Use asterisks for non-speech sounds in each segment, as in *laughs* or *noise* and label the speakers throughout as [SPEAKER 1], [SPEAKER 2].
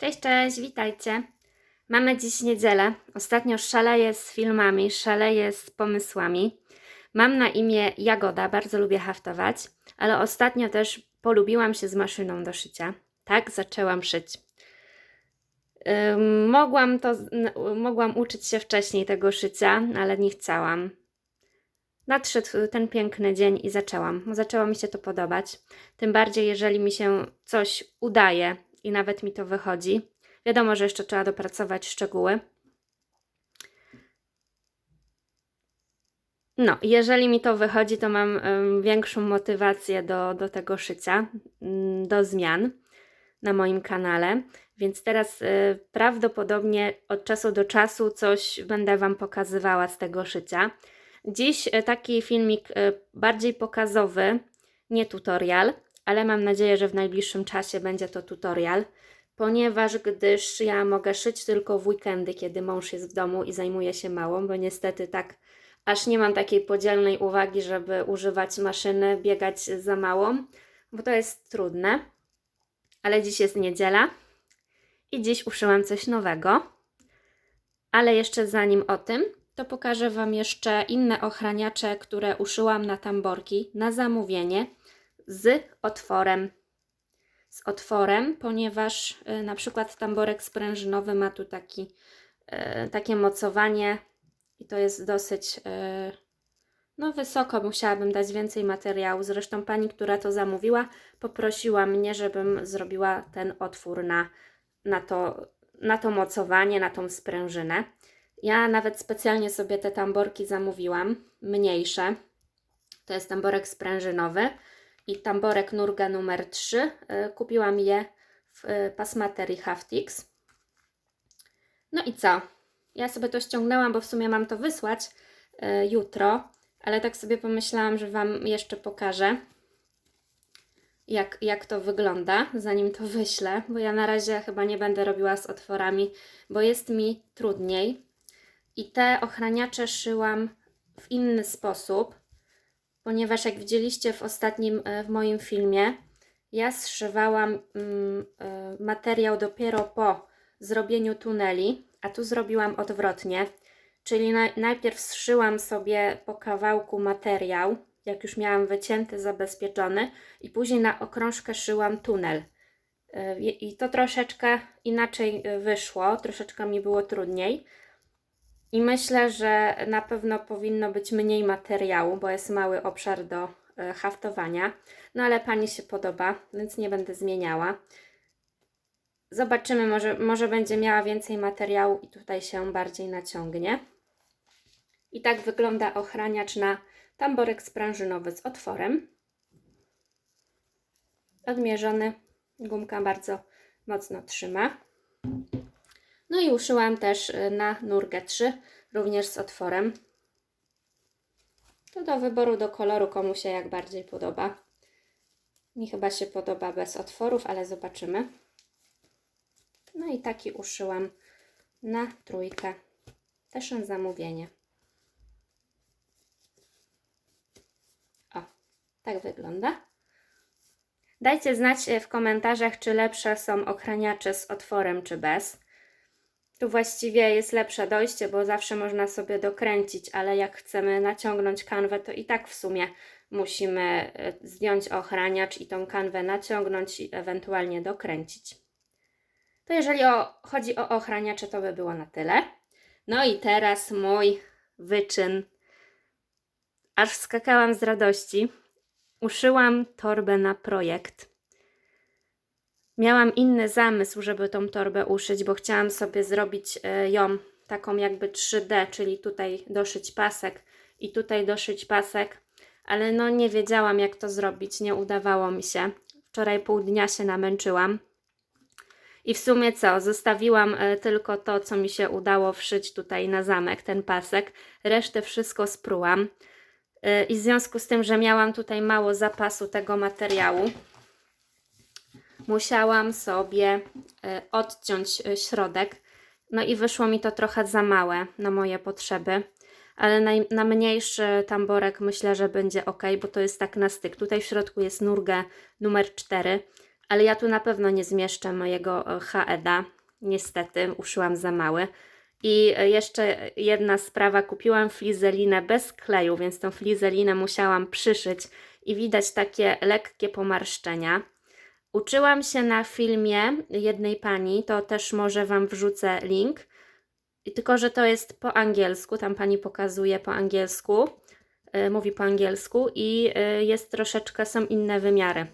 [SPEAKER 1] Cześć, cześć, witajcie. Mamy dziś niedzielę. Ostatnio szaleję z filmami, szaleję z pomysłami. Mam na imię Jagoda, bardzo lubię haftować, ale ostatnio też polubiłam się z maszyną do szycia. Tak, zaczęłam szyć. Mogłam, to, mogłam uczyć się wcześniej tego szycia, ale nie chciałam. Nadszedł ten piękny dzień i zaczęłam. Zaczęło mi się to podobać. Tym bardziej, jeżeli mi się coś udaje i nawet mi to wychodzi. Wiadomo, że jeszcze trzeba dopracować szczegóły. No, jeżeli mi to wychodzi, to mam większą motywację do, do tego szycia, mm, do zmian na moim kanale. Więc teraz y, prawdopodobnie od czasu do czasu coś będę Wam pokazywała z tego szycia. Dziś y, taki filmik y, bardziej pokazowy, nie tutorial, ale mam nadzieję, że w najbliższym czasie będzie to tutorial, ponieważ gdyż ja mogę szyć tylko w weekendy, kiedy mąż jest w domu i zajmuje się małą, bo niestety tak aż nie mam takiej podzielnej uwagi, żeby używać maszyny, biegać za małą, bo to jest trudne. Ale dziś jest niedziela i dziś uszyłam coś nowego. Ale jeszcze zanim o tym, to pokażę Wam jeszcze inne ochraniacze, które uszyłam na tamborki na zamówienie z otworem. Z otworem, ponieważ y, na przykład tamborek sprężynowy ma tu taki, y, takie mocowanie i to jest dosyć y, no wysoko. Musiałabym dać więcej materiału. Zresztą pani, która to zamówiła, poprosiła mnie, żebym zrobiła ten otwór na, na, to, na to mocowanie, na tą sprężynę. Ja nawet specjalnie sobie te tamborki zamówiłam, mniejsze. To jest tamborek sprężynowy i tamborek Nurga numer 3. Y, Kupiłam je w y, pasmaterii Haftix. No i co? Ja sobie to ściągnęłam, bo w sumie mam to wysłać y, jutro, ale tak sobie pomyślałam, że Wam jeszcze pokażę, jak, jak to wygląda, zanim to wyślę, bo ja na razie chyba nie będę robiła z otworami, bo jest mi trudniej. I te ochraniacze szyłam w inny sposób, ponieważ jak widzieliście w ostatnim, e, w moim filmie, ja zszywałam mm, e, materiał dopiero po zrobieniu tuneli, a tu zrobiłam odwrotnie, czyli naj, najpierw zszyłam sobie po kawałku materiał, jak już miałam wycięty, zabezpieczony i później na okrążkę szyłam tunel. E, I to troszeczkę inaczej wyszło, troszeczkę mi było trudniej. I myślę, że na pewno powinno być mniej materiału, bo jest mały obszar do e, haftowania. No ale pani się podoba, więc nie będę zmieniała. Zobaczymy, może, może będzie miała więcej materiału i tutaj się bardziej naciągnie. I tak wygląda ochraniacz na tamborek sprężynowy z otworem. Odmierzony, gumka bardzo mocno trzyma. No i uszyłam też y, na nurgę 3, również z otworem. To do wyboru, do koloru, komu się jak bardziej podoba. Mi chyba się podoba bez otworów, ale zobaczymy. No i taki uszyłam na trójkę. Też na zamówienie. O, tak wygląda. Dajcie znać e, w komentarzach, czy lepsze są ochraniacze z otworem, czy bez. Tu właściwie jest lepsze dojście, bo zawsze można sobie dokręcić, ale jak chcemy naciągnąć kanwę, to i tak w sumie musimy e, zdjąć ochraniacz i tą kanwę naciągnąć i ewentualnie dokręcić. To jeżeli o, chodzi o ochraniacze, to by było na tyle. No i teraz mój wyczyn. Aż skakałam z radości. Uszyłam torbę na projekt. Miałam inny zamysł, żeby tą torbę uszyć, bo chciałam sobie zrobić e, ją taką jakby 3D, czyli tutaj doszyć pasek i tutaj doszyć pasek, ale no nie wiedziałam jak to zrobić, nie udawało mi się. Wczoraj pół dnia się namęczyłam. I w sumie co, zostawiłam e, tylko to, co mi się udało wszyć tutaj na zamek, ten pasek. Resztę wszystko sprułam. E, I w związku z tym, że miałam tutaj mało zapasu tego materiału, musiałam sobie e, odciąć e, środek. No i wyszło mi to trochę za małe na moje potrzeby. Ale na, na mniejszy tamborek myślę, że będzie ok, bo to jest tak na styk. Tutaj w środku jest nurgę numer 4, ale ja tu na pewno nie zmieszczę mojego e, HED-a. Niestety, uszyłam za mały. I jeszcze jedna sprawa, kupiłam flizelinę bez kleju, więc tą flizelinę musiałam przyszyć i widać takie lekkie pomarszczenia. Uczyłam się na filmie jednej pani, to też może Wam wrzucę link. Tylko, że to jest po angielsku, tam pani pokazuje po angielsku, y, mówi po angielsku i y, jest troszeczkę, są inne wymiary.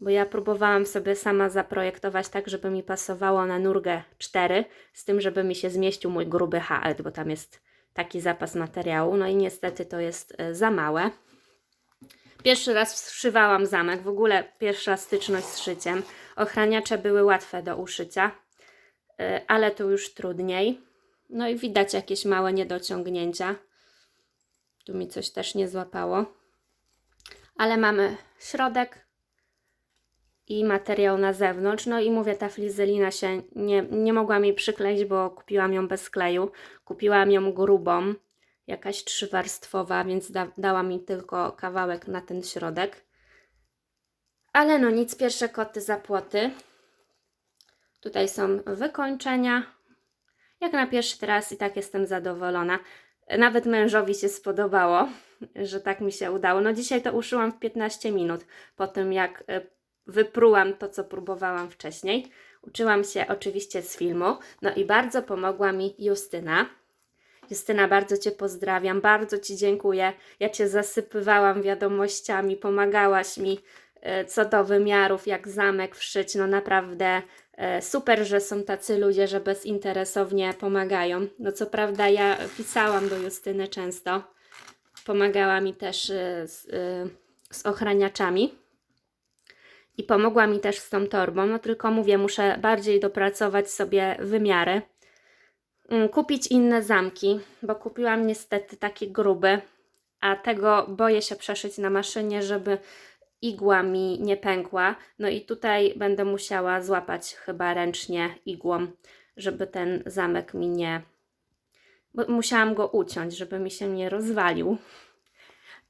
[SPEAKER 1] Bo ja próbowałam sobie sama zaprojektować tak, żeby mi pasowało na nurgę 4, z tym, żeby mi się zmieścił mój gruby HL, bo tam jest taki zapas materiału. No i niestety to jest y, za małe. Pierwszy raz wszywałam zamek, w ogóle pierwsza styczność z szyciem. Ochraniacze były łatwe do uszycia, y, ale tu już trudniej. No i widać jakieś małe niedociągnięcia. Tu mi coś też nie złapało. Ale mamy środek i materiał na zewnątrz. No i mówię, ta flizelina się nie, nie mogłam jej przykleić, bo kupiłam ją bez kleju. Kupiłam ją grubą, jakaś trzywarstwowa, więc da, dała mi tylko kawałek na ten środek. Ale no nic, pierwsze koty za płoty. Tutaj są wykończenia. Jak na pierwszy raz i tak jestem zadowolona. Nawet mężowi się spodobało, że tak mi się udało. No dzisiaj to uszyłam w 15 minut po tym, jak e, wyprułam to, co próbowałam wcześniej. Uczyłam się oczywiście z filmu, no i bardzo pomogła mi Justyna. Justyna, bardzo Cię pozdrawiam, bardzo Ci dziękuję. Ja Cię zasypywałam wiadomościami, pomagałaś mi e, co do wymiarów, jak zamek wszyć. No naprawdę e, super, że są tacy ludzie, że bezinteresownie pomagają. No co prawda ja pisałam do Justyny często. Pomagała mi też e, z, z ochraniaczami. I pomogła mi też z tą torbą, no tylko mówię, muszę bardziej dopracować sobie wymiary. Mm, Kupić inne zamki, bo kupiłam niestety taki gruby, a tego boję się przeszyć na maszynie, żeby igła mi nie pękła. No i tutaj będę musiała złapać chyba ręcznie igłą, żeby ten zamek mi nie. Bo musiałam go uciąć, żeby mi się nie rozwalił.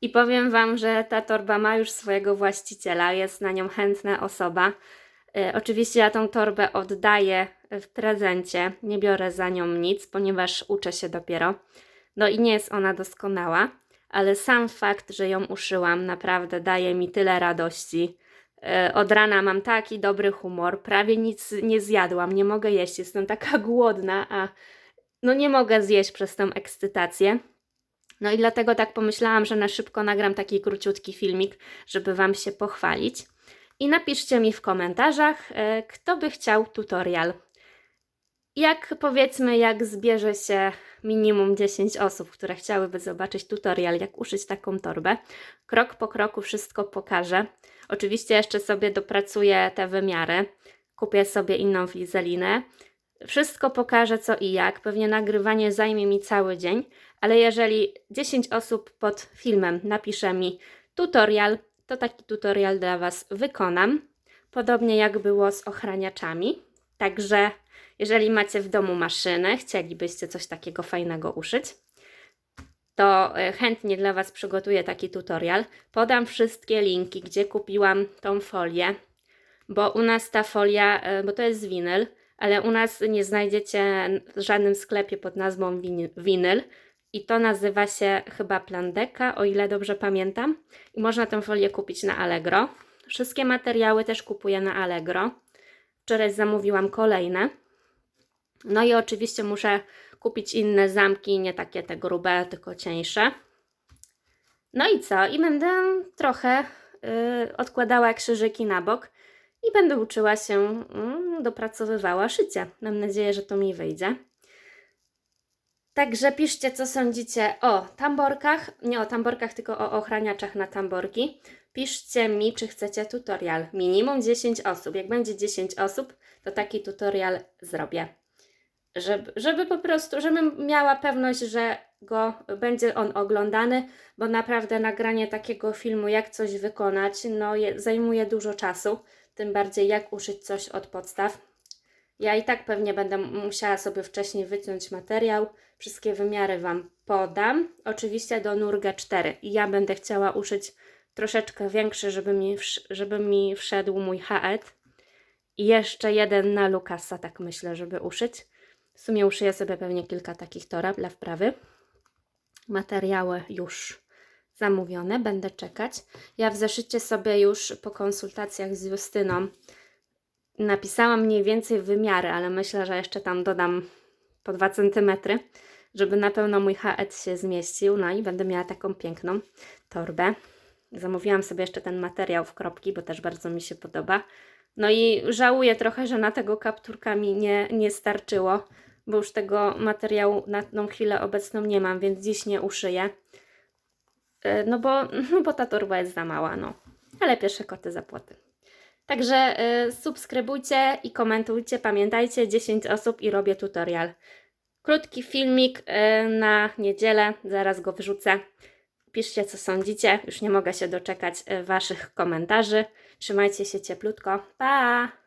[SPEAKER 1] I powiem Wam, że ta torba ma już swojego właściciela, jest na nią chętna osoba. E, Oczywiście ja tą torbę oddaję w prezencie, nie biorę za nią nic, ponieważ uczę się dopiero. No i nie jest ona doskonała, ale sam fakt, że ją uszyłam, naprawdę daje mi tyle radości. E, Od rana mam taki dobry humor, prawie nic nie zjadłam, nie mogę jeść, jestem taka *laughs* głodna, a no nie mogę zjeść przez tą ekscytację. No i dlatego tak pomyślałam, że na szybko nagram taki króciutki filmik, żeby Wam się pochwalić. I napiszcie mi w komentarzach, e, kto by chciał tutorial. Jak powiedzmy, jak zbierze się minimum 10 osób, które chciałyby zobaczyć tutorial, jak uszyć taką torbę, krok po kroku wszystko pokażę. Oczywiście jeszcze sobie dopracuję te wymiary, kupię sobie inną flizelinę. Wszystko pokażę co i jak. Pewnie nagrywanie zajmie mi cały dzień, ale jeżeli 10 osób pod filmem napisze mi tutorial, to taki tutorial dla Was wykonam. Podobnie jak było z ochraniaczami. Także jeżeli macie w domu maszynę, chcielibyście coś takiego fajnego uszyć, to e, chętnie dla Was przygotuję taki tutorial. Podam wszystkie linki, gdzie kupiłam tą folię, bo u nas ta folia, e, bo to jest winyl, ale u nas nie znajdziecie w żadnym sklepie pod nazwą win- winyl i to nazywa się chyba Plandeka, o ile dobrze pamiętam. I można tę folię kupić na Allegro. Wszystkie materiały też kupuję na Allegro. Wczoraj zamówiłam kolejne. No i oczywiście muszę kupić inne zamki, nie takie te grube, tylko cieńsze. No i co? I będę trochę y, odkładała krzyżyki na bok i będę uczyła się, mm, dopracowywała szycie. Mam nadzieję, że to mi wyjdzie. Także piszcie, co sądzicie o tamborkach, nie o tamborkach, tylko o ochraniaczach na tamborki. Piszcie mi, czy chcecie tutorial. Minimum 10 osób. Jak będzie 10 osób, to taki tutorial zrobię. Żeby, żeby po prostu, żebym miała pewność, że go będzie on oglądany, bo naprawdę nagranie takiego filmu, jak coś wykonać, no je, zajmuje dużo czasu. Tym bardziej jak uszyć coś od podstaw. Ja i tak pewnie będę musiała sobie wcześniej wyciąć materiał. Wszystkie wymiary Wam podam. Oczywiście do nurga 4. I ja będę chciała uszyć troszeczkę większy, żeby mi, żeby mi wszedł mój haet. i jeszcze jeden na Lukasa, tak myślę, żeby uszyć. W sumie uszyję sobie pewnie kilka takich toreb dla wprawy. Materiały już zamówione, będę czekać. Ja w zeszycie sobie już po konsultacjach z Justyną napisałam mniej więcej wymiary, ale myślę, że jeszcze tam dodam po 2 cm, żeby na pewno mój haet się zmieścił. No i będę miała taką piękną torbę. Zamówiłam sobie jeszcze ten materiał w kropki, bo też bardzo mi się podoba. No i żałuję trochę, że na tego kapturka mi nie, nie starczyło, bo już tego materiału na tą chwilę obecną nie mam, więc dziś nie uszyję. E, No bo, *laughs* no bo ta torba jest za mała, no. Ale pierwsze koty za płoty. Także y, subskrybujcie i komentujcie. Pamiętajcie, 10 osób i robię tutorial. Krótki filmik y, na niedzielę, zaraz go wrzucę. Piszcie, co sądzicie. Już nie mogę się doczekać Waszych komentarzy. Trzymajcie się cieplutko. Pa!